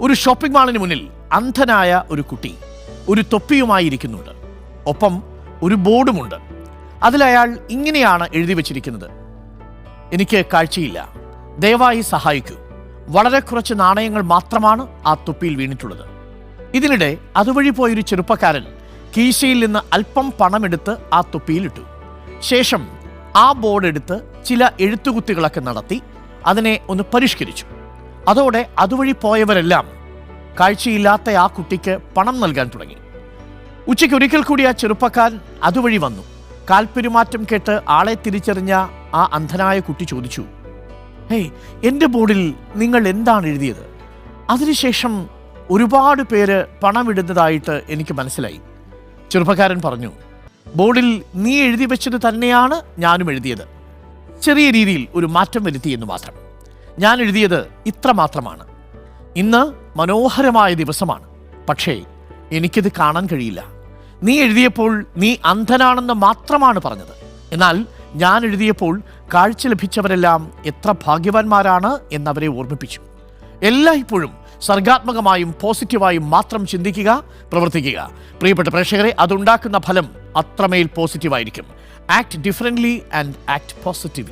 ഒരു ഷോപ്പിംഗ് മാളിന് മുന്നിൽ അന്ധനായ ഒരു കുട്ടി ഒരു തൊപ്പിയുമായി ഇരിക്കുന്നുണ്ട്. ഒപ്പം ഒരു ബോർഡുമുണ്ട്. അതിലയാൾ ഇങ്ങനെയാണ് എഴുതി വച്ചിരിക്കുന്നത്. എനിക്ക് കാഴ്ചയില്ല. ദയവായി സഹായിക്കൂ. വളരെ കുറച്ച് നാണയങ്ങൾ മാത്രമാണ് ആ തൊപ്പിയിൽ വീണിട്ടുള്ളത്. ഇതിനിടെ അതുവഴി പോയൊരു ചെറുപ്പക്കാരൻ കീശയിൽ നിന്ന് അല്പം പണമെടുത്ത് ആ തൊപ്പിയിലിട്ടു ശേഷം ആ ബോർഡ് എടുത്ത് ചില എഴുത്തുകുത്തികളൊക്കെ നടത്തി അതിനെ ഒന്ന് പരിഷ്കരിച്ചു. അതോടെ അതുവഴി പോയവരെല്ലാം കാഴ്ചയില്ലാത്ത ആ കുട്ടിക്ക് പണം നൽകാൻ തുടങ്ങി. ഉച്ചയ്ക്ക് ഒരിക്കൽ കൂടി ആ ചെറുപ്പക്കാരൻ അതുവഴി വന്നു. കാൽപ്പെരുമാറ്റം കേട്ട് ആളെ തിരിച്ചറിഞ്ഞ ആ അന്ധനായ കുട്ടി ചോദിച്ചു ഹേയ് എന്റെ ബോർഡിൽ നിങ്ങൾ എന്താണ് എഴുതിയത്? അതിനുശേഷം ഒരുപാട് പേര് പണമിടുന്നതായിട്ട് എനിക്ക് മനസ്സിലായി. ചെറുപ്പക്കാരൻ പറഞ്ഞു ബോർഡിൽ നീ എഴുതി വെച്ചത് തന്നെയാണ് ഞാനും എഴുതിയത്. ചെറിയ രീതിയിൽ ഒരു മാറ്റം വരുത്തിയെന്ന് മാത്രം. ഞാൻ എഴുതിയത് ഇത്ര മാത്രമാണ്. ഇന്ന് മനോഹരമായ ദിവസമാണ്. പക്ഷേ എനിക്കിത് കാണാൻ കഴിയില്ല. നീ എഴുതിയപ്പോൾ നീ അന്ധനാണെന്ന് മാത്രമാണ് പറഞ്ഞത്. എന്നാൽ ഞാൻ എഴുതിയപ്പോൾ കാഴ്ച ലഭിച്ചവരെല്ലാം എത്ര ഭാഗ്യവാന്മാരാണ് എന്നവരെ ഓർമ്മിപ്പിച്ചു. എല്ലായ്പ്പോഴും സർഗാത്മകമായും പോസിറ്റീവായും മാത്രം ചിന്തിക്കുക പ്രവർത്തിക്കുക. പ്രിയപ്പെട്ട പ്രേക്ഷകരെ അതുണ്ടാക്കുന്ന ഫലം അത്രമേൽ പോസിറ്റീവായിരിക്കും. Act differently and act positively.